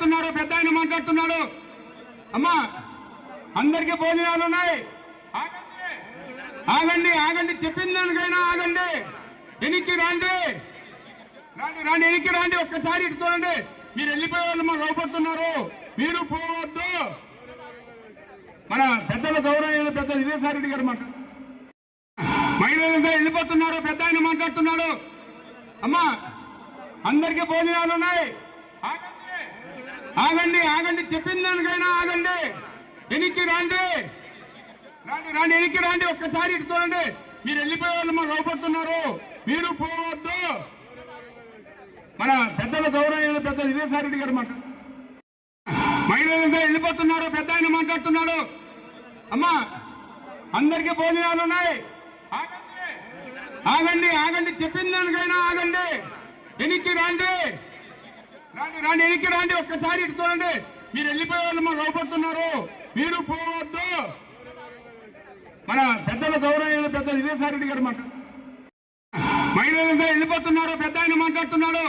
పెద్ద ఆయన మాట్లాడుతున్నాడు. అమ్మా అందరికీ భోజనాలు ఉన్నాయి. ఆగండి ఆగండి చెప్పిన దానికైనా ఆగండి. వెనక్కి రండి. రాండి రాండి ఎనికి రాండి ఒక్కసారి ఇటు చూడండి. మీరు వెళ్ళిపోయే వాళ్ళు మాకు అవపడుతున్నారు మీరు పోవద్దు. మన పెద్దల గౌరవ పెద్దలు విజయసాయి రెడ్డి గారు మాట మహిళలతో వెళ్ళిపోతున్నారు పెద్ద ఆయన మాట్లాడుతున్నాడు. అమ్మా అందరికీ భోజనాలు ఉన్నాయి. ఆగండి ఆగండి చెప్పిన దానికైనా ఆగండి. వెనక్కి రండి. రండి రండి వెనక్కి రండి. ఒక్కసారి ఇటు చూడండి. మీరు వెళ్ళిపోయే వాళ్ళు మాకు అవపడుతున్నారు మీరు పోవద్దు. మన పెద్దల గౌరవ పెద్దలు విజయసాయి రెడ్డి గారు మాట మహిళలతో వెళ్ళిపోతున్నారు. పెద్ద ఆయన మాట్లాడుతున్నాడు. అమ్మా అందరికీ భోజనాలు ఉన్నాయి. ఆగండి ఆగండి. చెప్పిన దానికైనా ఆగండి. వెనక్కి రండి. రండి రండి వెనక్కి రండి ఒక్కసారి ఇటు చూడండి. మీరు వెళ్ళిపోయే వాళ్ళు మాకు అవపడుతున్నారు మీరు పోవద్దు. మన పెద్దల గౌరవ పెద్దలు ఇదే రెడ్డి గారు మాట మహిళలంతా వెళ్ళిపోతున్నారు పెద్ద ఆయన మాట్లాడుతున్నాడు.